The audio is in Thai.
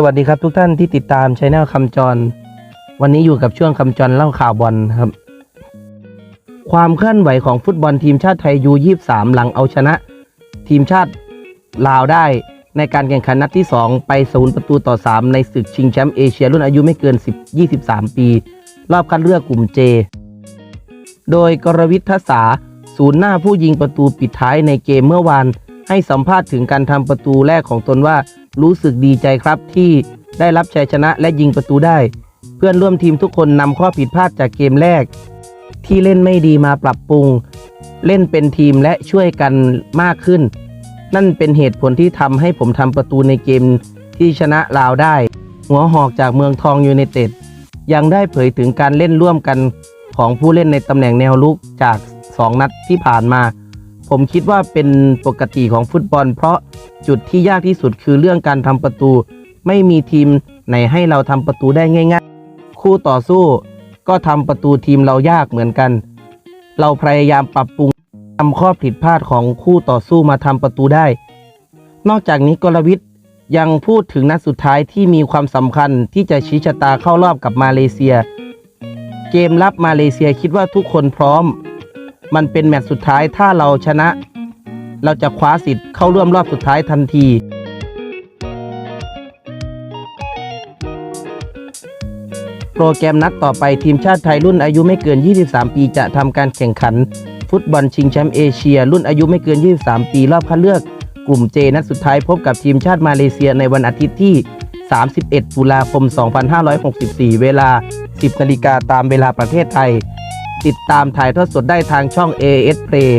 สวัสดีครับทุกท่านที่ติดตามช anel คำจร วันนี้อยู่กับช่วงคำจรเล่าข่าวบอลครับ ความเคลื่อนไหวของฟุตบอลทีมชาติไทยยู23หลังเอาชนะ ทีมชาติลาวได้ในการแข่งขันนัดที่ 2 ไปศูนย์ประตูต่อ 3 ในศึกชิงแชมป์เอเชียรุ่นอายุไม่เกิน 10 23 ปี รอบคัดเลือกกลุ่มเจโดยกรวิทยศาศูนย์หน้าผู้ยิงประตูปิดท้ายในเกมเมื่อวานให้สัมภาษณ์ถึงการทำประตูแรกของตนว่า รู้สึกดีใจครับที่ได้รับชัยชนะและยิงประตูได้ เพื่อนร่วมทีมทุกคนนำข้อผิดพลาดจากเกมแรก ที่เล่นไม่ดีมาปรับปรุง เล่นเป็นทีมและช่วยกันมากขึ้น นั่นเป็นเหตุผลที่ทำให้ผมทำประตูในเกมที่ชนะลาวได้ หัวหอกจากเมืองทองยูไนเต็ดยังได้เผยถึงการเล่นร่วมกันของผู้เล่นในตำแหน่งแนวลุกจาก 2 นัดที่ผ่านมา ผมคิดว่าเป็นปกติของฟุตบอล เพราะจุดที่ยากที่สุดคือเรื่องการทำประตู ไม่มีทีมไหนให้เราทำประตูได้ง่าย ๆ คู่ต่อสู้ก็ทำประตูทีมเรายากเหมือนกัน เราพยายามปรับปรุงทำข้อผิดพลาดของคู่ต่อสู้มาทำประตูได้ นอกจากนี้กลวิทย์ยังพูดถึงนัดสุดท้ายที่มีความสำคัญที่จะชี้ชะตาเข้ารอบกับมาเลเซีย เกมรับมาเลเซียคิดว่าทุกคนพร้อม มันเป็นแมตช์สุดท้ายถ้าเราชนะ เราจะคว้าสิทธิ์เข้าร่วมรอบสุดท้ายทันที โปรแกรมนัดต่อไปทีมชาติไทยรุ่นอายุไม่เกิน 23 ปีจะทำการแข่งขัน ฟุตบอลชิงแชมป์เอเชีย รุ่นอายุไม่เกิน 23 ปีรอบคัดเลือก กลุ่มเจนัดสุดท้ายพบกับทีมชาติมาเลเซียในวันอาทิตย์ที่ 31 ตุลาคม 2564 เวลา 10นาฬิกาตามเวลาประเทศไทย ติดตามถ่ายทอดสดได้ทางช่อง AS Play